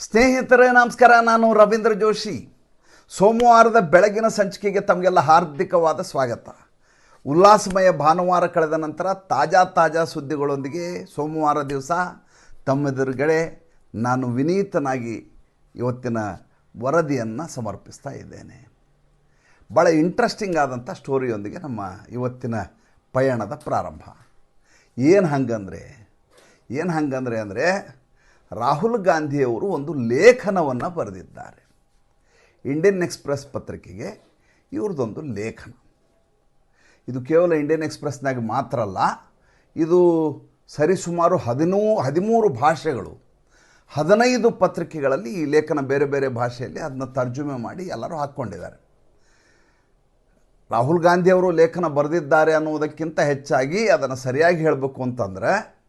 ಸ್ನೇಹಿತರೇ, ನಮಸ್ಕಾರ. ನಾನು ರವೀಂದ್ರ ಜೋಶಿ. ಸೋಮವಾರದ ಬೆಳಗಿನ ಸಂಚಿಕೆಗೆ ತಮಗೆಲ್ಲ ಹಾರ್ದಿಕವಾದ ಸ್ವಾಗತ. ಉಲ್ಲಾಸಮಯ ಭಾನುವಾರ ಕಳೆದ ನಂತರ ತಾಜಾ ತಾಜಾ ಸುದ್ದಿಗಳೊಂದಿಗೆ ಸೋಮವಾರ ದಿವಸ ತಮ್ಮೆದುರುಗಡೆ ನಾನು ವಿನೀತನಾಗಿ ಇವತ್ತಿನ ವರದಿಯನ್ನು ಸಮರ್ಪಿಸ್ತಾ ಇದ್ದೇನೆ. ಭಾಳ ಇಂಟ್ರೆಸ್ಟಿಂಗ್ ಆದಂಥ ಸ್ಟೋರಿಯೊಂದಿಗೆ ನಮ್ಮ ಇವತ್ತಿನ ಪಯಣದ ಪ್ರಾರಂಭ. ಏನು ಹಂಗಂದರೆ ಏನು ಹಂಗಂದರೆ ಅಂದರೆ ರಾಹುಲ್ ಗಾಂಧಿಯವರು ಒಂದು ಲೇಖನವನ್ನು ಬರೆದಿದ್ದಾರೆ. ಇಂಡಿಯನ್ ಎಕ್ಸ್ಪ್ರೆಸ್ ಪತ್ರಿಕೆಗೆ ಇವ್ರದ್ದೊಂದು ಲೇಖನ. ಇದು ಕೇವಲ ಇಂಡಿಯನ್ ಎಕ್ಸ್ಪ್ರೆಸ್ನಾಗ ಮಾತ್ರ ಅಲ್ಲ, ಇದು ಸರಿಸುಮಾರು ಹದಿನೂ, ಹದಿಮೂರು ಭಾಷೆಗಳು, ಹದಿನೈದು ಪತ್ರಿಕೆಗಳಲ್ಲಿ ಈ ಲೇಖನ ಬೇರೆ ಬೇರೆ ಭಾಷೆಯಲ್ಲಿ ಅದನ್ನ ತರ್ಜುಮೆ ಮಾಡಿ ಎಲ್ಲರೂ ಹಾಕ್ಕೊಂಡಿದ್ದಾರೆ. ರಾಹುಲ್ ಗಾಂಧಿಯವರು ಲೇಖನ ಬರೆದಿದ್ದಾರೆ ಅನ್ನುವುದಕ್ಕಿಂತ ಹೆಚ್ಚಾಗಿ ಅದನ್ನು ಸರಿಯಾಗಿ ಹೇಳಬೇಕು ಅಂತಂದರೆ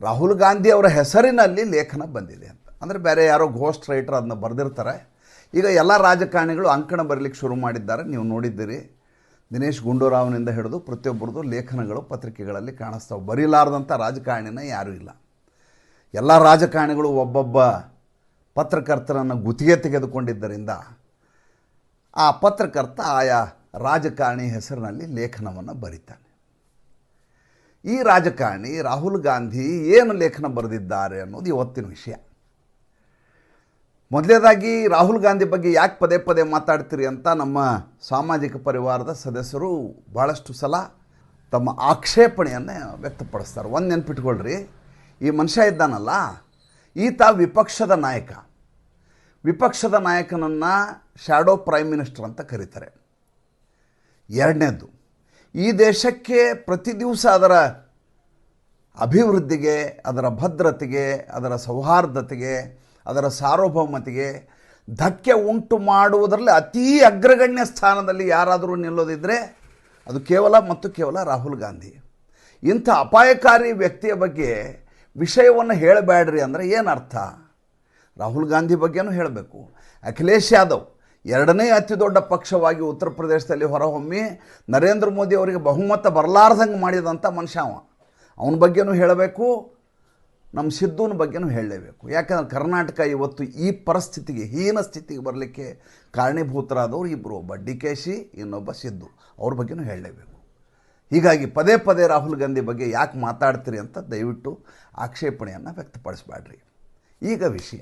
ರಾಹುಲ್ ಗಾಂಧಿ ಅವರ ಹೆಸರಿನಲ್ಲಿ ಲೇಖನ ಬಂದಿದೆ ಅಂತ. ಅಂದರೆ ಬೇರೆ ಯಾರೋ ಘೋಸ್ಟ್ ರೈಟರ್ ಅದನ್ನ ಬರೆದಿರ್ತಾರೆ. ಈಗ ಎಲ್ಲ ರಾಜಕಾರಣಿಗಳು ಅಂಕಣ ಬರಲಿಕ್ಕೆ ಶುರು ಮಾಡಿದ್ದಾರೆ. ನೀವು ನೋಡಿದ್ದೀರಿ. ದಿನೇಶ್ ಗುಂಡೂರಾವ್ನಿಂದ ಹಿಡಿದು ಪ್ರತಿಯೊಬ್ಬರದು ಲೇಖನಗಳು, ಪತ್ರಿಕೆಗಳಲ್ಲಿ ಕಾಣಿಸ್ತಾವೆ. ಬರೀಲಾರ್ದಂಥ ರಾಜಕಾರಣಿನ ಯಾರೂ ಇಲ್ಲ. ಎಲ್ಲ ರಾಜಕಾರಣಿಗಳು ಒಬ್ಬೊಬ್ಬ ಪತ್ರಕರ್ತರನ್ನು ಗುತ್ತಿಗೆ ತೆಗೆದುಕೊಂಡಿದ್ದರಿಂದ ಆ ಪತ್ರಕರ್ತ ಆಯಾ ರಾಜಕಾರಣಿ ಹೆಸರಿನಲ್ಲಿ ಲೇಖನವನ್ನು ಬರೀತಾನೆ. ಈ ರಾಜಕಾರಣಿ ರಾಹುಲ್ ಗಾಂಧಿ ಏನು ಲೇಖನ ಬರೆದಿದ್ದಾರೆ ಅನ್ನೋದು ಇವತ್ತಿನ ವಿಷಯ. ಮೊದಲನೇದಾಗಿ ರಾಹುಲ್ ಗಾಂಧಿ ಬಗ್ಗೆ ಯಾಕೆ ಪದೇ ಪದೇ ಮಾತಾಡ್ತೀರಿ ಅಂತ ನಮ್ಮ ಸಾಮಾಜಿಕ ಪರಿವಾರದ ಸದಸ್ಯರು ಭಾಳಷ್ಟು ಸಲ ತಮ್ಮ ಆಕ್ಷೇಪಣೆಯನ್ನು ವ್ಯಕ್ತಪಡಿಸ್ತಾರೆ. ಒಂದು ನೆನ್ಪಿಟ್ಕೊಳ್ರಿ, ಈ ಮನುಷ್ಯ ಇದ್ದಾನಲ್ಲ, ಈತ ವಿಪಕ್ಷದ ನಾಯಕ. ವಿಪಕ್ಷದ ನಾಯಕನನ್ನು ಶ್ಯಾಡೋ ಪ್ರೈಮ್ ಮಿನಿಸ್ಟರ್ ಅಂತ ಕರೀತಾರೆ. ಎರಡನೇದು ಈ ದೇಶಕ್ಕೆ ಪ್ರತಿ ದಿವಸ ಅದರ ಅಭಿವೃದ್ಧಿಗೆ, ಅದರ ಭದ್ರತೆಗೆ, ಅದರ ಸೌಹಾರ್ದತೆಗೆ, ಅದರ ಸಾರ್ವಭೌಮತೆಗೆ ಧಕ್ಕೆ ಉಂಟು ಮಾಡುವುದರಲ್ಲಿ ಅತೀ ಅಗ್ರಗಣ್ಯ ಸ್ಥಾನದಲ್ಲಿ ಯಾರಾದರೂ ನಿಲ್ಲೋದಿದ್ದರೆ ಅದು ಕೇವಲ ಮತ್ತು ಕೇವಲ ರಾಹುಲ್ ಗಾಂಧಿ. ಇಂಥ ಅಪಾಯಕಾರಿ ವ್ಯಕ್ತಿಯ ಬಗ್ಗೆ ವಿಷಯವನ್ನು ಹೇಳಬೇಡ್ರಿ ಅಂದರೆ ಏನರ್ಥ? ರಾಹುಲ್ ಗಾಂಧಿ ಬಗ್ಗೆನೂ ಹೇಳಬೇಕು. ಅಖಿಲೇಶ್ ಯಾದವ್ ಎರಡನೇ ಅತಿ ದೊಡ್ಡ ಪಕ್ಷವಾಗಿ ಉತ್ತರ ಪ್ರದೇಶದಲ್ಲಿ ಹೊರಹೊಮ್ಮಿ ನರೇಂದ್ರ ಮೋದಿ ಅವರಿಗೆ ಬಹುಮತ ಬರಲಾರ್ದಂಗೆ ಮಾಡಿದಂಥ ಮನುಷ್ಯ ಅವ. ಅವನ ಬಗ್ಗೆನೂ ಹೇಳಬೇಕು, ನಮ್ಮ ಸಿದ್ದುನ ಬಗ್ಗೆನೂ ಹೇಳಲೇಬೇಕು. ಯಾಕಂದ್ರೆ ಕರ್ನಾಟಕ ಇವತ್ತು ಈ ಪರಿಸ್ಥಿತಿಗೆ, ಹೀನ ಸ್ಥಿತಿಗೆ ಬರಲಿಕ್ಕೆ ಕಾರಣೀಭೂತರಾದವರು ಇಬ್ಬರು ಒಬ್ಬ ಡಿ ಕೆ ಶಿ, ಇನ್ನೊಬ್ಬ ಸಿದ್ದು. ಅವ್ರ ಬಗ್ಗೆನೂ ಹೇಳಲೇಬೇಕು. ಹೀಗಾಗಿ ಪದೇ ಪದೇ ರಾಹುಲ್ ಗಾಂಧಿ ಬಗ್ಗೆ ಯಾಕೆ ಮಾತಾಡ್ತೀರಿ ಅಂತ ದಯವಿಟ್ಟು ಆಕ್ಷೇಪಣೆಯನ್ನು ವ್ಯಕ್ತಪಡಿಸಬೇಡ್ರಿ. ಈಗ ವಿಷಯ.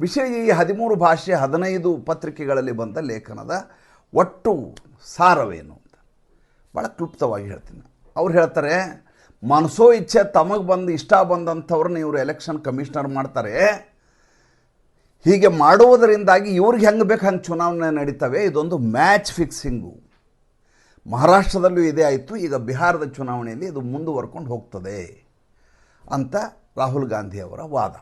ವಿಷಯ ಈ ಹದಿಮೂರು ಭಾಷೆ ಹದಿನೈದು ಪತ್ರಿಕೆಗಳಲ್ಲಿ ಬಂದ ಲೇಖನದ ಒಟ್ಟು ಸಾರವೇನು ಅಂತ. ಭಾಳ ಕ್ಲುಪ್ತವಾಗಿ ಹೇಳ್ತೀನಿ. ಅವ್ರು ಹೇಳ್ತಾರೆ, ಮನಸೋ ಇಚ್ಛೆ ತಮಗೆ ಬಂದು ಇಷ್ಟ ಬಂದಂಥವ್ರನ್ನ ಇವರು ಎಲೆಕ್ಷನ್ ಕಮಿಷನರ್ ಮಾಡ್ತಾರೆ. ಹೀಗೆ ಮಾಡುವುದರಿಂದಾಗಿ ಇವ್ರಿಗೆ ಹೆಂಗೆ ಬೇಕು ಹಂಗೆ ಚುನಾವಣೆ ನಡೀತವೆ. ಇದೊಂದು ಮ್ಯಾಚ್ ಫಿಕ್ಸಿಂಗು. ಮಹಾರಾಷ್ಟ್ರದಲ್ಲೂ ಇದೇ ಆಯಿತು. ಈಗ ಬಿಹಾರದ ಚುನಾವಣೆಯಲ್ಲಿ ಇದು ಮುಂದುವರ್ಕೊಂಡು ಹೋಗ್ತದೆ. ಅಂತ ರಾಹುಲ್ ಗಾಂಧಿ ಅವರ ವಾದ.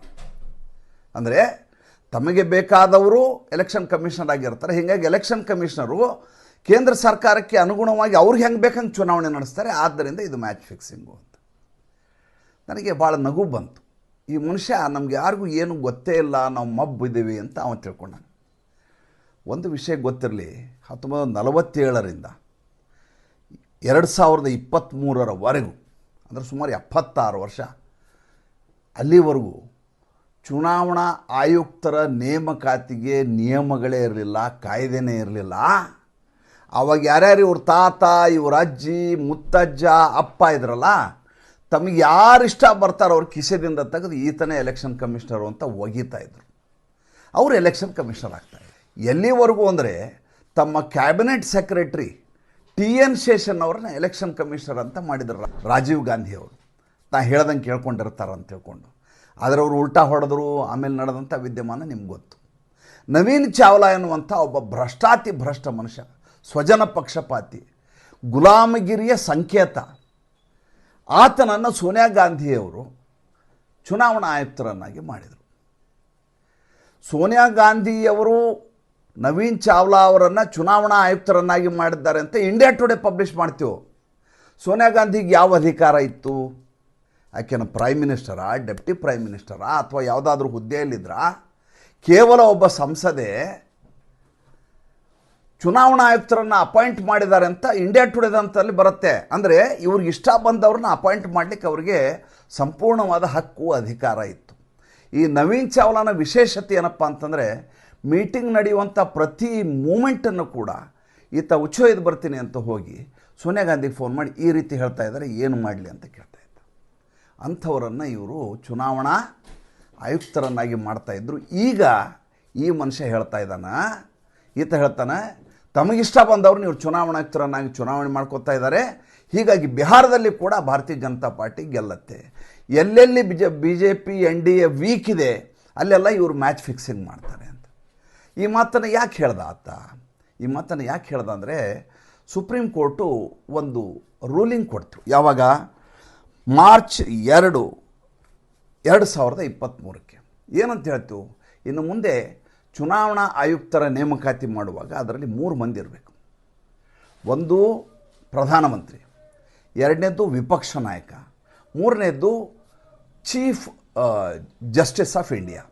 ಅಂದರೆ ತಮಗೆ ಬೇಕಾದವರು ಎಲೆಕ್ಷನ್ ಕಮಿಷನರ್ ಆಗಿರ್ತಾರೆ. ಹೀಗಾಗಿ ಎಲೆಕ್ಷನ್ ಕಮಿಷನರು ಕೇಂದ್ರ ಸರ್ಕಾರಕ್ಕೆ ಅನುಗುಣವಾಗಿ ಅವ್ರಿಗೆ ಹೆಂಗೆ ಬೇಕಂಗೆ ಚುನಾವಣೆ ನಡೆಸ್ತಾರೆ. ಆದ್ದರಿಂದ ಇದು ಮ್ಯಾಚ್ ಫಿಕ್ಸಿಂಗು ಅಂತ. ನನಗೆ ಭಾಳ ನಗು ಬಂತು. ಈ ಮನುಷ್ಯ ನಮ್ಗೆ ಯಾರಿಗೂ ಏನು ಗೊತ್ತೇ ಇಲ್ಲ. ನಾವು ಮಬ್ಬಿದ್ದೀವಿ ಅಂತ ಅವ ತಿಳ್ಕೊಂಡ ಒಂದು ವಿಷಯ ಗೊತ್ತಿರಲಿ. ಹತ್ತೊಂಬತ್ತು ನಲವತ್ತೇಳರಿಂದ ಎರಡು ಸಾವಿರದ ಇಪ್ಪತ್ತ್ಮೂರರವರೆಗೂ ಅಂದರೆ ಸುಮಾರು ಎಪ್ಪತ್ತಾರು ವರ್ಷ ಅಲ್ಲಿವರೆಗೂ ಚುನಾವಣಾ ಆಯುಕ್ತರ ನೇಮಕಾತಿಗೆ ನಿಯಮಗಳೇ ಇರಲಿಲ್ಲ, ಕಾಯ್ದೆನೇ ಇರಲಿಲ್ಲ. ಅವಾಗ ಯಾರ್ಯಾರು ಇವ್ರ ತಾತ, ಇವ್ರ ಅಜ್ಜಿ, ಮುತ್ತಜ್ಜ, ಅಪ್ಪ ಇದ್ರಲ್ಲ, ತಮಗೆ ಯಾರು ಇಷ್ಟ ಬರ್ತಾರೋ ಅವ್ರ ಕಿಸೆದಿಂದ ತೆಗೆದು ಈತನೇ ಎಲೆಕ್ಷನ್ ಕಮಿಷನರು ಅಂತ ಒಗೀತಾ ಇದ್ರು. ಅವರು ಎಲೆಕ್ಷನ್ ಕಮಿಷನರ್ ಆಗ್ತಾರೆ ಎಲ್ಲಿವರೆಗೂ ಅಂದರೆ ತಮ್ಮ cabinet secretary T N Seshan ಅವ್ರನ್ನ ಎಲೆಕ್ಷನ್ ಕಮಿಷನರ್ ಅಂತ ಮಾಡಿದ್ರು ರಾಜೀವ್ ಗಾಂಧಿ ಅವರು. ನಾ ಹೇಳ್ದಂಗೆ ಕೇಳ್ಕೊಂಡಿರ್ತಾರೆ ಅಂತ ತಿಳ್ಕೊಂಡು. ಆದರೆ ಅವರು ಉಲ್ಟಾ ಹೊಡೆದ್ರು, ಆಮೇಲೆ ನಡೆದಂಥ ವಿದ್ಯಮಾನ ನಿಮ್ಗೆ ಗೊತ್ತು. ನವೀನ್ ಚಾವ್ಲಾ ಎನ್ನುವಂಥ ಒಬ್ಬ ಭ್ರಷ್ಟಾತಿ ಭ್ರಷ್ಟ ಮನುಷ್ಯ, ಸ್ವಜನ ಪಕ್ಷಪಾತಿ, ಗುಲಾಮಗಿರಿಯ ಸಂಕೇತ. ಆತನನ್ನು ಸೋನಿಯಾ ಗಾಂಧಿಯವರು ಚುನಾವಣಾ ಆಯುಕ್ತರನ್ನಾಗಿ ಮಾಡಿದರು. ಸೋನಿಯಾ ಗಾಂಧಿಯವರು ನವೀನ್ ಚಾವ್ಲಾ ಅವರನ್ನು ಚುನಾವಣಾ ಆಯುಕ್ತರನ್ನಾಗಿ ಮಾಡಿದ್ದಾರೆ ಅಂತ ಇಂಡಿಯಾ ಟುಡೇ ಪಬ್ಲಿಷ್ ಮಾಡ್ತೀವಿ? ಸೋನಿಯಾ ಗಾಂಧಿಗೆ ಯಾವ ಅಧಿಕಾರ ಇತ್ತು? ಆಕೆನ ಪ್ರೈಮ್ ಮಿನಿಸ್ಟರಾ ಡೆಪ್ಟಿ ಪ್ರೈಮ್ ಮಿನಿಸ್ಟರಾ ಅಥವಾ ಯಾವುದಾದ್ರೂ ಹುದ್ದೆಯಲ್ಲಿದ್ರಾ, ಕೇವಲ ಒಬ್ಬ ಸಂಸದೆ ಚುನಾವಣಾ ಆಯುಕ್ತರನ್ನು ಅಪಾಯಿಂಟ್ ಮಾಡಿದ್ದಾರೆ ಅಂತ ಇಂಡಿಯಾ ಟುಡೇದಂತಲ್ಲಿ ಬರುತ್ತೆ. ಅಂದರೆ ಇವ್ರಿಗೆ ಇಷ್ಟ ಬಂದವ್ರನ್ನ ಅಪಾಯಿಂಟ್ ಮಾಡಲಿಕ್ಕೆ ಅವರಿಗೆ ಸಂಪೂರ್ಣವಾದ ಹಕ್ಕು, ಅಧಿಕಾರ ಇತ್ತು. ಈ ನವೀನ್ ಚಾವ್ಲಾನ ವಿಶೇಷತೆ ಏನಪ್ಪ ಅಂತಂದರೆ ಮೀಟಿಂಗ್ ನಡೆಯುವಂಥ ಪ್ರತಿ ಮೂಮೆಂಟನ್ನು ಕೂಡ ಈತ ಉಚ್ಚೋಯ್ದು ಬರ್ತೀನಿ ಅಂತ ಹೋಗಿ ಸೋನಿಯಾ ಗಾಂಧಿಗೆ ಫೋನ್ ಮಾಡಿ ಈ ರೀತಿ ಹೇಳ್ತಾ ಇದ್ದಾರೆ, ಏನು ಮಾಡಲಿ ಅಂತ ಕೇಳ್ತಾ ಇದ್ದ ಅಂಥವರನ್ನು ಇವರು ಚುನಾವಣಾ ಆಯುಕ್ತರನ್ನಾಗಿ ಮಾಡ್ತಾಯಿದ್ರು ಈಗ ಈ ಮನುಷ್ಯ ಹೇಳ್ತಾ ಇದ್ದಾನ, ಈತ ಹೇಳ್ತಾನೆ, ತಮಗಿಷ್ಟ ಬಂದವ್ರನ್ನ ಇವರು ಚುನಾವಣಾ ಆಯುಕ್ತರನ್ನಾಗಿ ಚುನಾವಣೆ ಮಾಡ್ಕೋತಾ ಇದ್ದಾರೆ. ಹೀಗಾಗಿ ಬಿಹಾರದಲ್ಲಿ ಕೂಡ ಭಾರತೀಯ ಜನತಾ ಪಾರ್ಟಿ ಗೆಲ್ಲತ್ತೆ. ಎಲ್ಲೆಲ್ಲಿ B J B J P N D A weak ಇದೆ, ಅಲ್ಲೆಲ್ಲ ಇವರು ಮ್ಯಾಚ್ ಫಿಕ್ಸಿಂಗ್ ಮಾಡ್ತಾರೆ ಅಂತ. ಈ ಮಾತನ್ನು ಯಾಕೆ ಹೇಳ್ದ ಆತ? ಈ ಮಾತನ್ನು ಯಾಕೆ ಹೇಳ್ದ ಅಂದರೆ, ಸುಪ್ರೀಂ ಕೋರ್ಟು ಒಂದು ರೂಲಿಂಗ್ ಕೊಡ್ತು. ಯಾವಾಗ? ಮಾರ್ಚ್ ಎರಡು ಎರಡು ಸಾವಿರದ ಇಪ್ಪತ್ತ್ಮೂರಕ್ಕೆ ಏನಂತ ಹೇಳ್ತು? ಇನ್ನು ಮುಂದೆ ಚುನಾವಣಾ ಆಯುಕ್ತರ ನೇಮಕಾತಿ ಮಾಡುವಾಗ ಅದರಲ್ಲಿ ಮೂರು ಮಂದಿ ಇರಬೇಕು. ಒಂದು ಪ್ರಧಾನಮಂತ್ರಿ ಎರಡನೇದು ವಿಪಕ್ಷ ನಾಯಕ, ಮೂರನೇದ್ದು ಚೀಫ್ ಜಸ್ಟಿಸ್ ಆಫ್ ಇಂಡಿಯಾ.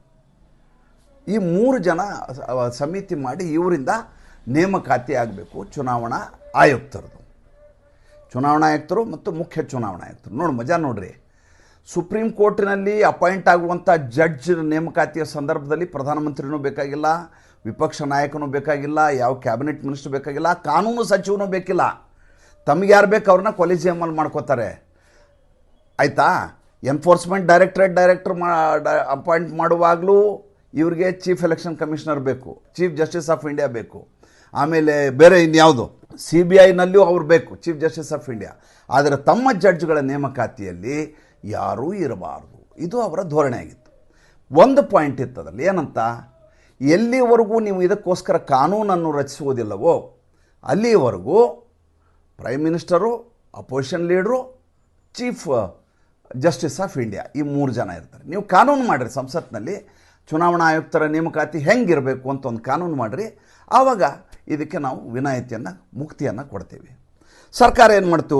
ಈ ಮೂರು ಜನ ಸಮಿತಿ ಮಾಡಿ ಇವರಿಂದ ನೇಮಕಾತಿ ಆಗಬೇಕು ಚುನಾವಣಾ ಆಯುಕ್ತರದು ಚುನಾವಣಾ ಆಯುಕ್ತರು ಮತ್ತು ಮುಖ್ಯ ಚುನಾವಣಾ ಆಯುಕ್ತರು ನೋಡಿ, ಮಜಾ ನೋಡ್ರಿ. ಸುಪ್ರೀಂ ಕೋರ್ಟಿನಲ್ಲಿ ಅಪಾಯಿಂಟ್ ಆಗುವಂಥ ಜಡ್ಜ್ ನೇಮಕಾತಿಯ ಸಂದರ್ಭದಲ್ಲಿ ಪ್ರಧಾನಮಂತ್ರಿನೂ ಬೇಕಾಗಿಲ್ಲ, ವಿಪಕ್ಷ ನಾಯಕನೂ ಬೇಕಾಗಿಲ್ಲ, ಯಾವ ಕ್ಯಾಬಿನೆಟ್ ಮಿನಿಸ್ಟರ್ ಬೇಕಾಗಿಲ್ಲ, ಕಾನೂನು ಸಚಿವನೂ ಬೇಕಿಲ್ಲ. ತಮಗೆ ಯಾರು ಬೇಕು ಅವ್ರನ್ನ ಕೊಲಿಜಿಯಮಲ್ಲಿ ಮಾಡ್ಕೋತಾರೆ. ಆಯಿತಾ? ಎನ್ಫೋರ್ಸ್ಮೆಂಟ್ ಡೈರೆಕ್ಟರೇಟ್ ಡೈರೆಕ್ಟರ್ ಮಾ ಅಪಾಯಿಂಟ್ ಮಾಡುವಾಗಲೂ ಇವರಿಗೆ ಚೀಫ್ ಎಲೆಕ್ಷನ್ ಕಮಿಷನರ್ ಬೇಕು ಚೀಫ್ ಜಸ್ಟಿಸ್ ಆಫ್ ಇಂಡಿಯಾ ಬೇಕು. ಆಮೇಲೆ ಬೇರೆ ಇನ್ಯಾವುದು. ಸಿ ಬಿ ಐನಲ್ಲೂ ಅವ್ರು ಬೇಕು ಚೀಫ್ ಜಸ್ಟಿಸ್ ಆಫ್ ಇಂಡಿಯಾ ಆದರೆ ತಮ್ಮ ಜಡ್ಜ್ಗಳ ನೇಮಕಾತಿಯಲ್ಲಿ ಯಾರೂ ಇರಬಾರ್ದು. ಇದು ಅವರ ಧೋರಣೆ ಆಗಿತ್ತು. ಒಂದು ಪಾಯಿಂಟ್ ಇತ್ತು ಅದರಲ್ಲಿ, ಏನಂತ? ಎಲ್ಲಿವರೆಗೂ ನೀವು ಇದಕ್ಕೋಸ್ಕರ ಕಾನೂನನ್ನು ರಚಿಸುವುದಿಲ್ಲವೋ, ಅಲ್ಲಿವರೆಗೂ prime minister opposition leader chief justice of India ಈ ಮೂರು ಜನ ಇರ್ತಾರೆ. ನೀವು ಕಾನೂನು ಮಾಡಿರಿ ಸಂಸತ್ನಲ್ಲಿ, ಚುನಾವಣಾ ಆಯುಕ್ತರ ನೇಮಕಾತಿ ಹೆಂಗಿರಬೇಕು ಅಂತ ಒಂದು ಕಾನೂನು ಮಾಡಿರಿ. ಆವಾಗ ಇದಕ್ಕೆ ನಾವು ವಿನಾಯಿತಿಯನ್ನು, ಮುಕ್ತಿಯನ್ನು ಕೊಡ್ತೀವಿ. ಸರ್ಕಾರ ಏನು ಮಾಡ್ತು?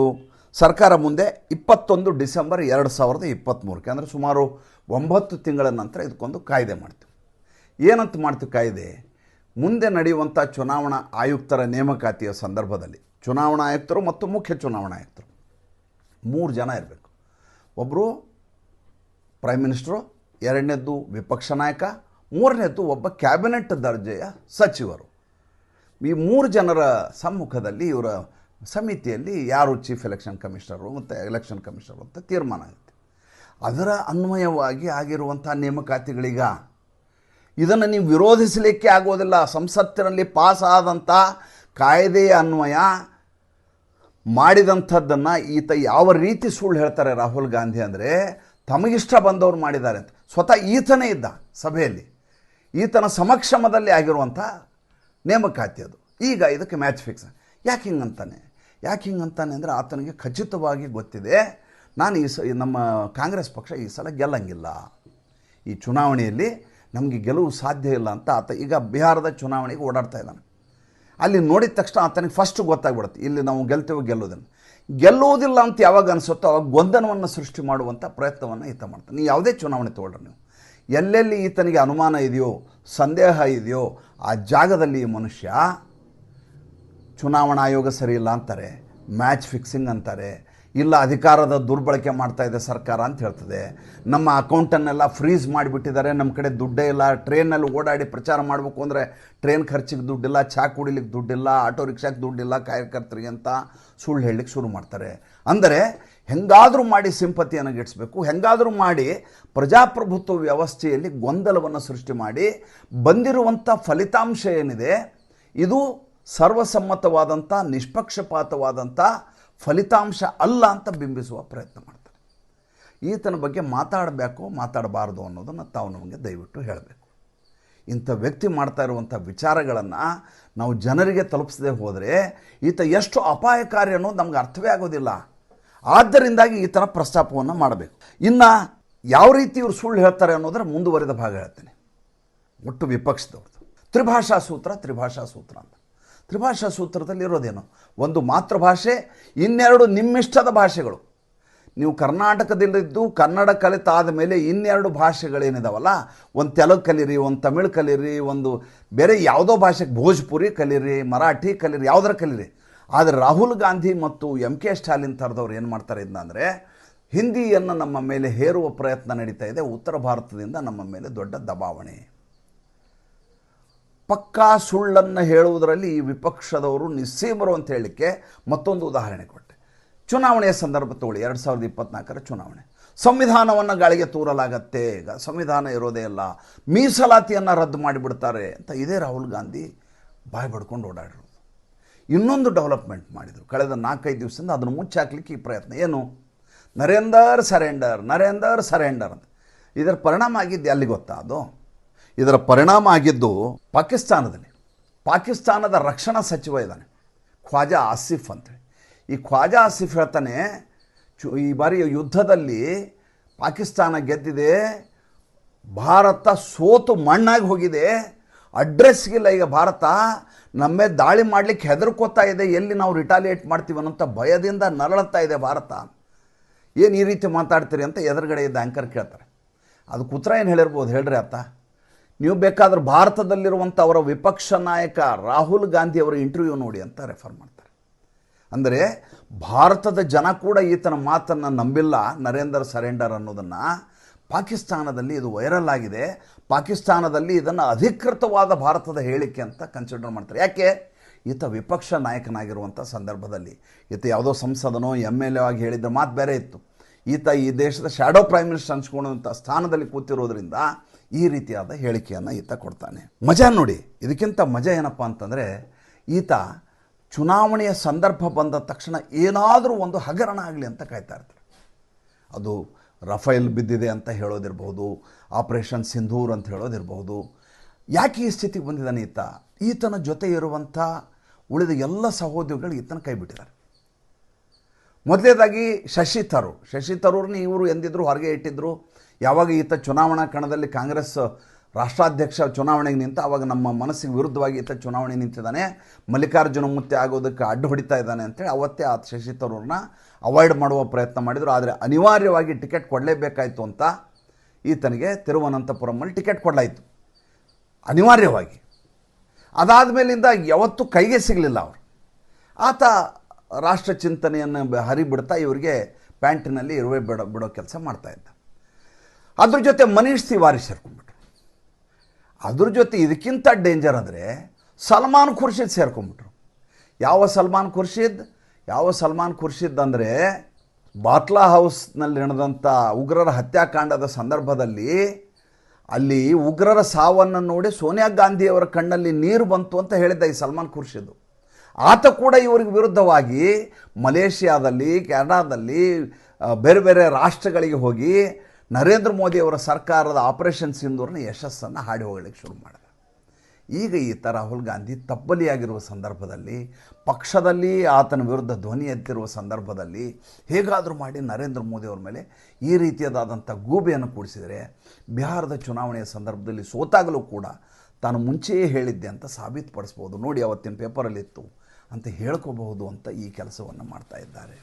ಸರ್ಕಾರ ಮುಂದೆ ಇಪ್ಪತ್ತೊಂದು ಡಿಸೆಂಬರ್ ಎರಡು ಸಾವಿರದ ಇಪ್ಪತ್ತ್ಮೂರಕ್ಕೆ ಅಂದರೆ ಸುಮಾರು ಒಂಬತ್ತು ತಿಂಗಳ ನಂತರ ಇದಕ್ಕೊಂದು ಕಾಯ್ದೆ ಮಾಡ್ತೀವಿ ಏನಂತ ಮಾಡ್ತೀವಿ ಕಾಯ್ದೆ? ಮುಂದೆ ನಡೆಯುವಂಥ ಚುನಾವಣಾ ಆಯುಕ್ತರ ನೇಮಕಾತಿಯ ಸಂದರ್ಭದಲ್ಲಿ, ಚುನಾವಣಾ ಆಯುಕ್ತರು ಮತ್ತು ಮುಖ್ಯ ಚುನಾವಣಾ ಆಯುಕ್ತರು, ಮೂರು ಜನ ಇರಬೇಕು. ಒಬ್ಬರು ಪ್ರೈಮ್ ಮಿನಿಸ್ಟ್ರು, ಎರಡನೇದ್ದು ವಿಪಕ್ಷ ನಾಯಕ, ಮೂರನೇದ್ದು ಒಬ್ಬ ಕ್ಯಾಬಿನೆಟ್ ದರ್ಜೆಯ ಸಚಿವರು. ಈ ಮೂರು ಜನರ ಸಮ್ಮುಖದಲ್ಲಿ ಇವರ ಸಮಿತಿಯಲ್ಲಿ ಯಾರು ಚೀಫ್ ಎಲೆಕ್ಷನ್ ಕಮಿಷನರು ಮತ್ತು ಎಲೆಕ್ಷನ್ ಕಮಿಷನರು ಅಂತ ತೀರ್ಮಾನ ಆಗುತ್ತೆ. ಅದರ ಅನ್ವಯವಾಗಿ ಆಗಿರುವಂಥ ನೇಮಕಾತಿಗಳೀಗ, ಇದನ್ನು ನೀವು ವಿರೋಧಿಸಲಿಕ್ಕೆ ಆಗೋದಿಲ್ಲ. ಸಂಸತ್ತಿನಲ್ಲಿ ಪಾಸ್ ಆದಂಥ ಕಾಯ್ದೆಯ ಅನ್ವಯ ಮಾಡಿದಂಥದ್ದನ್ನು ಈತ ಯಾವ ರೀತಿ ಸುಳ್ಳು ಹೇಳ್ತಾರೆ ರಾಹುಲ್ ಗಾಂಧಿ ಅಂದರೆ, ತಮಗಿಷ್ಟ ಬಂದವರು ಮಾಡಿದ್ದಾರೆ ಅಂತ. ಸ್ವತಃ ಈತನೇ ಇದ್ದ ಸಭೆಯಲ್ಲಿ. ಈತನ ಸಮಕ್ಷಮದಲ್ಲಿ ಆಗಿರುವಂಥ ನೇಮಕಾತಿ ಅದು. ಈಗ ಇದಕ್ಕೆ ಮ್ಯಾಚ್ ಫಿಕ್ಸ್ ಯಾಕೆ ಹಿಂಗಂತಾನೆ? ಯಾಕೆ ಹಿಂಗಂತಾನೆ ಅಂದರೆ ಆತನಿಗೆ ಖಚಿತವಾಗಿ ಗೊತ್ತಿದೆ, ನಾನು ಈ ಸ ನಮ್ಮ ಕಾಂಗ್ರೆಸ್ ಪಕ್ಷ ಈ ಸಲ ಗೆಲ್ಲಂಗಿಲ್ಲ. ಈ ಚುನಾವಣೆಯಲ್ಲಿ ನಮಗೆ ಗೆಲುವು ಸಾಧ್ಯ ಇಲ್ಲ ಅಂತ ಆತ, ಈಗ ಬಿಹಾರದ ಚುನಾವಣೆಗೆ ಓಡಾಡ್ತಾ ಇದ್ದಾನೆ. ಅಲ್ಲಿ ನೋಡಿದ ತಕ್ಷಣ ಆತನಿಗೆ ಫಸ್ಟ್ ಗೊತ್ತಾಗ್ಬಿಡುತ್ತೆ, ಇಲ್ಲಿ ನಾವು ಗೆಲ್ತೇವೆ ಗೆಲ್ಲೋದನ್ನು. ಗೆಲ್ಲುವುದಿಲ್ಲ ಅಂತ ಯಾವಾಗ ಅನಿಸುತ್ತೋ ಅವಾಗ ಗೊಂದನವನ್ನು ಸೃಷ್ಟಿ ಮಾಡುವಂಥ ಪ್ರಯತ್ನವನ್ನು ಈತ ಮಾಡ್ತಾನೆ. ನೀವು ಯಾವುದೇ ಚುನಾವಣೆ ತೊಗೊಳ್ರಿ ನೀವು. ಎಲ್ಲೆಲ್ಲಿ ಈತನಿಗೆ ಅನುಮಾನ ಇದೆಯೋ ಸಂದೇಹ ಇದೆಯೋ ಆ ಜಾಗದಲ್ಲಿ ಮನುಷ್ಯ ಚುನಾವಣಾ ಆಯೋಗ ಸರಿ ಇಲ್ಲ ಅಂತಾರೆ ಮ್ಯಾಚ್ ಫಿಕ್ಸಿಂಗ್ ಅಂತಾರೆ, ಇಲ್ಲ ಅಧಿಕಾರದ ದುರ್ಬಳಕೆ ಮಾಡ್ತಾ ಇದೆ ಸರ್ಕಾರ ಅಂತ ಹೇಳ್ತದೆ. ನಮ್ಮ ಅಕೌಂಟನ್ನೆಲ್ಲ ಫ್ರೀಸ್ ಮಾಡಿಬಿಟ್ಟಿದ್ದಾರೆ, ನಮ್ಮ ಕಡೆ ದುಡ್ಡೇ ಇಲ್ಲ ಟ್ರೈನಲ್ಲಿ ಓಡಾಡಿ ಪ್ರಚಾರ ಮಾಡಬೇಕು ಅಂದರೆ ಟ್ರೈನ್ ಖರ್ಚಿಗೆ ದುಡ್ಡಿಲ್ಲ ಚಹಾ ಕುಡಿಲಿಕ್ಕೆ ದುಡ್ಡಿಲ್ಲ ಆಟೋ ರಿಕ್ಷಾಕ್ಕೆ ದುಡ್ಡಿಲ್ಲ ಕಾರ್ಯಕರ್ತರಿಗೆ ಅಂತ ಸುಳ್ಳು ಹೇಳಲಿಕ್ಕೆ ಶುರು ಮಾಡ್ತಾರೆ. ಅಂದರೆ ಹೆಂಗಾದರೂ ಮಾಡಿ ಸಿಂಪತಿಯನ್ನು ಗಿಟ್ಟಿಸ್ಬೇಕು, ಹೆಂಗಾದರೂ ಮಾಡಿ ಪ್ರಜಾಪ್ರಭುತ್ವ ವ್ಯವಸ್ಥೆಯಲ್ಲಿ ಗೊಂದಲವನ್ನು ಸೃಷ್ಟಿ ಮಾಡಿ ಬಂದಿರುವಂಥ ಫಲಿತಾಂಶ ಏನಿದೆ, ಇದು ಸರ್ವಸಮ್ಮತವಾದಂಥ, ನಿಷ್ಪಕ್ಷಪಾತವಾದಂಥ ಫಲಿತಾಂಶ ಅಲ್ಲ ಅಂತ ಬಿಂಬಿಸುವ ಪ್ರಯತ್ನ ಮಾಡ್ತಾರೆ. ಈತನ ಬಗ್ಗೆ ಮಾತಾಡಬೇಕು, ಮಾತಾಡಬಾರ್ದು ಅನ್ನೋದನ್ನು ತಾವು ನಮಗೆ ದಯವಿಟ್ಟು ಹೇಳಬೇಕು. ಇಂಥ ವ್ಯಕ್ತಿ ಮಾಡ್ತಾ ಇರುವಂಥ ವಿಚಾರಗಳನ್ನು ನಾವು ಜನರಿಗೆ ತಲುಪಿಸದೆ ಹೋದರೆ ಈತ ಎಷ್ಟು ಅಪಾಯಕಾರಿ ಅನ್ನೋದು ನಮ್ಗೆ ಅರ್ಥವೇ ಆಗೋದಿಲ್ಲ. ಆದ್ದರಿಂದಾಗಿ ಈ ಥರ ಪ್ರಸ್ತಾಪವನ್ನು ಮಾಡಬೇಕು. ಇನ್ನು ಯಾವ ರೀತಿ ಇವರು ಸುಳ್ಳು ಹೇಳ್ತಾರೆ ಅನ್ನೋದ್ರ ಮುಂದುವರೆದ ಭಾಗ ಹೇಳ್ತೇನೆ. ಒಟ್ಟು ವಿಪಕ್ಷದವ್ರದ್ದು ತ್ರಿಭಾಷಾ ಸೂತ್ರ ತ್ರಿಭಾಷಾ ಸೂತ್ರ ಅಂತ. ತ್ರಿಭಾಷಾ ಸೂತ್ರದಲ್ಲಿ ಇರೋದೇನು? ಒಂದು ಮಾತೃಭಾಷೆ, ಇನ್ನೆರಡು ನಿಮ್ಮಿಷ್ಟದ ಭಾಷೆಗಳು. ನೀವು ಕರ್ನಾಟಕದಲ್ಲಿದ್ದು ಕನ್ನಡ ಕಲಿತಾದ ಮೇಲೆ ಇನ್ನೆರಡು ಭಾಷೆಗಳೇನಿದಾವಲ್ಲ? ಒಂದು ತೆಲುಗು ಕಲೀರಿ, ಒಂದು ತಮಿಳು ಕಲೀರಿ, ಒಂದು ಬೇರೆ ಯಾವುದೋ ಭಾಷೆಗೆ ಭೋಜ್ಪುರಿ ಕಲೀರಿ, ಮರಾಠಿ ಕಲೀರಿ, ಯಾವುದರ ಕಲೀರಿ. ಆದರೆ ರಾಹುಲ್ ಗಾಂಧಿ ಮತ್ತು ಎಂ ಕೆ ಸ್ಟಾಲಿನ್ ಥರದವ್ರು ಏನು ಮಾಡ್ತಾರೆ ಅಂದರೆ, ಹಿಂದಿಯನ್ನು ನಮ್ಮ ಮೇಲೆ ಹೇರುವ ಪ್ರಯತ್ನ ನಡೀತಾ ಇದೆ, ಉತ್ತರ ಭಾರತದಿಂದ ನಮ್ಮ ಮೇಲೆ ದೊಡ್ಡ ದಬಾವಣೆ. ಪಕ್ಕಾ ಸುಳ್ಳನ್ನು ಹೇಳುವುದರಲ್ಲಿ ಈ ವಿಪಕ್ಷದವರು ನಿಸ್ಸೀಮರು ಅಂತ ಹೇಳಲಿಕ್ಕೆ ಮತ್ತೊಂದು ಉದಾಹರಣೆ ಕೊಟ್ಟೆ. ಚುನಾವಣೆಯ ಸಂದರ್ಭ ತಗೊಳ್ಳಿ ಎರಡು ಸಾವಿರದ ಇಪ್ಪತ್ನಾಲ್ಕರ ಚುನಾವಣೆ. ಸಂವಿಧಾನವನ್ನು ಗಾಳಿಗೆ ತೂರಲಾಗತ್ತೆ, ಈಗ ಸಂವಿಧಾನ ಇರೋದೇ ಇಲ್ಲ ಮೀಸಲಾತಿಯನ್ನು ರದ್ದು ಮಾಡಿಬಿಡ್ತಾರೆ ಅಂತ ಇದೇ ರಾಹುಲ್ ಗಾಂಧಿ ಬಾಯಿ ಬಡ್ಕೊಂಡು ಓಡಾಡಿರೋದು ಇನ್ನೊಂದು ಡೆವಲಪ್ಮೆಂಟ್ ಮಾಡಿದರು. ಕಳೆದ ನಾಲ್ಕೈದು ದಿವಸದಿಂದ ಅದನ್ನು ಮುಚ್ಚಾಕ್ಲಿಕ್ಕೆ ಈ ಪ್ರಯತ್ನ. ಏನು? ನರೇಂದರ್ ಸರೆಂಡರ್ ನರೇಂದರ್ ಸರೆಂಡರ್ ಅಂತ. ಇದರ ಪರಿಣಾಮ ಆಗಿದ್ದು ಎಲ್ಲಿ ಗೊತ್ತಾ ಅದು? ಇದರ ಪರಿಣಾಮ ಆಗಿದ್ದು ಪಾಕಿಸ್ತಾನದಲ್ಲಿ. ಪಾಕಿಸ್ತಾನದ ರಕ್ಷಣಾ ಸಚಿವ ಇದ್ದಾನೆ. ಖ್ವಾಜಾ ಆಸಿಫ್ ಅಂತೇಳಿ ಈ ಖ್ವಾಜಾ ಆಸಿಫ್ ಹೇಳ್ತಾನೆ, ಚು, ಈ ಬಾರಿ ಯುದ್ಧದಲ್ಲಿ ಪಾಕಿಸ್ತಾನ ಗೆದ್ದಿದೆ, ಭಾರತ ಸೋತು ಮಣ್ಣಾಗಿ ಹೋಗಿದೆ ಅಡ್ರೆಸ್ಗಿಲ್ಲ ಈಗ ಭಾರತ ನಮ್ಮೇ ದಾಳಿ ಮಾಡಲಿಕ್ಕೆ ಹೆದರ್ಕೋತಾ ಇದೆ. ಎಲ್ಲಿ ನಾವು ರಿಟಾಲಿಯೇಟ್ ಮಾಡ್ತೀವಿ ಅನ್ನೋಂಥ ಭಯದಿಂದ ನರಳುತ್ತಾ ಇದೆ ಭಾರತ. ಏನು ಈ ರೀತಿ ಮಾತಾಡ್ತೀರಿ ಅಂತ ಎದುರುಗಡೆ ಇದ್ದ ಆ್ಯಂಕರ್ ಕೇಳ್ತಾರೆ. ಅದಕ್ಕೆ ಉತ್ತರ ಏನು ಹೇಳಿರ್ಬೋದು? ಹೇಳ್ರಿ ಅತ್ತ. ನೀವು ಬೇಕಾದ್ರೆ ಭಾರತದಲ್ಲಿರುವಂಥ ಅವರ ವಿಪಕ್ಷ ನಾಯಕ ರಾಹುಲ್ ಗಾಂಧಿ ಅವರ ಇಂಟರ್ವ್ಯೂ ನೋಡಿ ಅಂತ ರೆಫರ್ ಮಾಡ್ತಾರೆ. ಅಂದರೆ ಭಾರತದ ಜನ ಕೂಡ ಈತನ ಮಾತನ್ನು ನಂಬಿಲ್ಲ ನರೇಂದರ್ ಸರೆಂಡರ್ ಅನ್ನೋದನ್ನು. ಪಾಕಿಸ್ತಾನದಲ್ಲಿ ಇದು ವೈರಲ್ ಆಗಿದೆ. ಪಾಕಿಸ್ತಾನದಲ್ಲಿ ಇದನ್ನು ಅಧಿಕೃತವಾದ ಭಾರತದ ಹೇಳಿಕೆ ಅಂತ ಕನ್ಸಿಡರ್ ಮಾಡ್ತಾರೆ. ಯಾಕೆ? ಈತ ವಿಪಕ್ಷ ನಾಯಕನಾಗಿರುವಂಥ ಸಂದರ್ಭದಲ್ಲಿ. ಈತ ಯಾವುದೋ ಸಂಸದನೋ ಎಂ ಎಲ್ ಎ ಆಗಿ ಹೇಳಿದ ಮಾತು ಬೇರೆ ಇತ್ತು. ಈತ ಈ ದೇಶದ ಶ್ಯಾಡೋ ಪ್ರೈಮ್ ಮಿನಿಸ್ಟರ್ ಹಂಚ್ಕೊಳ್ಳುವಂಥ ಸ್ಥಾನದಲ್ಲಿ ಕೂತಿರೋದ್ರಿಂದ ಈ ರೀತಿಯಾದ ಹೇಳಿಕೆಯನ್ನು ಈತ ಕೊಡ್ತಾನೆ. ಮಜಾ ನೋಡಿ, ಇದಕ್ಕಿಂತ ಮಜಾ ಏನಪ್ಪ ಅಂತಂದರೆ ಈತ ಚುನಾವಣೆಯ ಸಂದರ್ಭ ಬಂದ ತಕ್ಷಣ ಏನಾದರೂ ಒಂದು ಹಗರಣ ಆಗಲಿ ಅಂತ ಕಾಯ್ತಾ ಇರ್ತಾರೆ. ಅದು ರಫೇಲ್ ಬಿದ್ದಿದೆ ಅಂತ ಹೇಳೋದಿರ್ಬೋದು, ಆಪರೇಷನ್ ಸಿಂಧೂರ್ ಅಂತ ಹೇಳೋದಿರ್ಬೋದು. ಯಾಕೆ ಈ ಸ್ಥಿತಿಗೆ ಬಂದಿದ್ದಾನೆ ಈತ? ಈತನ ಜೊತೆ ಇರುವಂಥ ಉಳಿದ ಎಲ್ಲ ಸಹೋದ್ಯೋಗಿಗಳು ಈತನ ಕೈ ಬಿಟ್ಟಿದ್ದಾರೆ. ಮೊದಲನೇದಾಗಿ ಶಶಿ ತರೂರ್. ಶಶಿ ತರೂರ್ನ ಇವರು ಎಂದಿದ್ರು, ಹೊರಗೆ ಇಟ್ಟಿದ್ದರು ಯಾವಾಗ ಈತ ಚುನಾವಣಾ ಕಣದಲ್ಲಿ ಕಾಂಗ್ರೆಸ್ ರಾಷ್ಟ್ರಾಧ್ಯಕ್ಷ ಚುನಾವಣೆಗೆ ನಿಂತ ಆವಾಗ ನಮ್ಮ ಮನಸ್ಸಿಗೆ ವಿರುದ್ಧವಾಗಿ ಇತ್ತ ಚುನಾವಣೆ ನಿಂತಿದ್ದಾನೆ. ಮಲ್ಲಿಕಾರ್ಜುನ ಮುತ್ತೆ ಆಗೋದಕ್ಕೆ ಅಡ್ಡು ಹೊಡಿತಾ ಇದ್ದಾನೆ ಅಂತೇಳಿ ಅವತ್ತೇ ಆ ಶಶಿ ತರೂರ್ನ ಅವಾಯ್ಡ್ ಮಾಡುವ ಪ್ರಯತ್ನ ಮಾಡಿದರು. ಆದರೆ ಅನಿವಾರ್ಯವಾಗಿ ಟಿಕೆಟ್ ಕೊಡಲೇಬೇಕಾಯಿತು ಅಂತ ಈತನಿಗೆ ತಿರುವನಂತಪುರಮಲ್ಲಿ ಟಿಕೆಟ್ ಕೊಡಲಾಯಿತು. ಅನಿವಾರ್ಯವಾಗಿ. ಅದಾದ ಮೇಲಿಂದ ಯಾವತ್ತೂ ಕೈಗೆ ಸಿಗಲಿಲ್ಲ ಅವರು. ಆತ ರಾಷ್ಟ್ರ ಚಿಂತನೆಯನ್ನು ಹರಿಬಿಡ್ತಾ ಇವರಿಗೆ ಪ್ಯಾಂಟಿನಲ್ಲಿ ಇರುವೆ ಬಿಡೋ ಬಿಡೋ ಕೆಲಸ ಮಾಡ್ತಾ ಇದ್ದ. ಅದ್ರ ಜೊತೆ ಮನೀಷ್ ತಿವಾರಿ ಸೇರ್ಕೊಂಡ್ಬಿಟ್ರು. ಅದ್ರ ಜೊತೆ ಇದಕ್ಕಿಂತ ಡೇಂಜರ್ ಅಂದರೆ ಸಲ್ಮಾನ್ ಖುರ್ಷಿದ್ ಸೇರ್ಕೊಂಬಿಟ್ರು ಯಾವ ಸಲ್ಮಾನ್ ಖುರ್ಷಿದ್? ಯಾವ ಸಲ್ಮಾನ್ ಖುರ್ಷಿದ್ ಅಂದರೆ ಬಾಟ್ಲಾ ಹೌಸ್ನಲ್ಲಿ ನಡೆದಂಥ ಉಗ್ರರ ಹತ್ಯಾಕಾಂಡದ ಸಂದರ್ಭದಲ್ಲಿ ಅಲ್ಲಿ ಉಗ್ರರ ಸಾವನ್ನು ನೋಡಿ ಸೋನಿಯಾ ಗಾಂಧಿಯವರ ಕಣ್ಣಲ್ಲಿ ನೀರು ಬಂತು ಅಂತ ಹೇಳಿದ್ದ ಈ ಸಲ್ಮಾನ್ ಖುರ್ಷಿದ್. ಆತ ಕೂಡ ಇವರಿಗೆ ವಿರುದ್ಧವಾಗಿ ಮಲೇಷ್ಯಾದಲ್ಲಿ, ಕೆನಡಾದಲ್ಲಿ ಬೇರೆ ಬೇರೆ ರಾಷ್ಟ್ರಗಳಿಗೆ ಹೋಗಿ ನರೇಂದ್ರ ಮೋದಿಯವರ ಸರ್ಕಾರದ ಆಪರೇಷನ್ ಸಿಂಧೂರ್ನ ಯಶಸ್ಸನ್ನು ಹಾಡಿ ಹೋಗಲಿಕ್ಕೆ ಶುರು ಮಾಡಿದ. ಈಗ ಈತ ರಾಹುಲ್ ಗಾಂಧಿ ತಪ್ಪಲಿಯಾಗಿರುವ ಸಂದರ್ಭದಲ್ಲಿ, ಪಕ್ಷದಲ್ಲಿ ಆತನ ವಿರುದ್ಧ ಧ್ವನಿ ಎತ್ತಿರುವ ಸಂದರ್ಭದಲ್ಲಿ ಹೇಗಾದರೂ ಮಾಡಿ ನರೇಂದ್ರ ಮೋದಿಯವ್ರ ಮೇಲೆ ಈ ರೀತಿಯಾದಂಥ ಗೂಬೆಯನ್ನು ಕೂಡಿಸಿದರೆ ಬಿಹಾರದ ಚುನಾವಣೆಯ ಸಂದರ್ಭದಲ್ಲಿ ಸೋತಾಗಲೂ ಕೂಡ ತಾನು ಮುಂಚೆಯೇ ಹೇಳಿದ್ದೆ ಅಂತ ಸಾಬೀತುಪಡಿಸ್ಬೋದು. ನೋಡಿ ಅವತ್ತಿನ ಪೇಪರಲ್ಲಿತ್ತು ಅಂತ ಹೇಳ್ಕೋಬಹುದು ಅಂತ ಈ ಕೆಲಸವನ್ನು ಮಾಡ್ತಾ ಇದ್ದಾರೆ.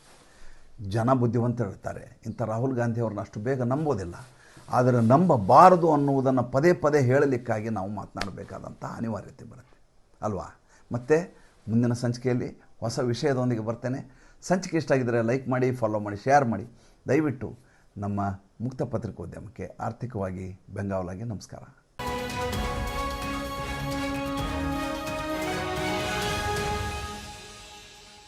ಜನ ಬುದ್ಧಿವಂತರಿರ್ತಾರೆ. ಇಂಥ ರಾಹುಲ್ ಗಾಂಧಿ ಅವ್ರನ್ನ ಅಷ್ಟು ಬೇಗ ನಂಬೋದಿಲ್ಲ. ಆದರೆ ನಂಬಬಾರದು ಅನ್ನುವುದನ್ನು ಪದೇ ಪದೇ ಹೇಳಲಿಕ್ಕಾಗಿ ನಾವು ಮಾತನಾಡಬೇಕಾದಂಥ ಅನಿವಾರ್ಯತೆ ಬರುತ್ತೆ. ಅಲ್ವಾ? ಮತ್ತು ಮುಂದಿನ ಸಂಚಿಕೆಯಲ್ಲಿ ಹೊಸ ವಿಷಯದೊಂದಿಗೆ ಬರ್ತೇನೆ. ಸಂಚಿಕೆ ಇಷ್ಟ ಆಗಿದ್ದರೆ ಲೈಕ್ ಮಾಡಿ, ಫಾಲೋ ಮಾಡಿ, ಶೇರ್ ಮಾಡಿ. ದಯವಿಟ್ಟು ನಮ್ಮ ಮುಕ್ತ ಪತ್ರಿಕೋದ್ಯಮಕ್ಕೆ ಆರ್ಥಿಕವಾಗಿ ಬೆಂಗಾವಲಾಗಿ ನಮಸ್ಕಾರ.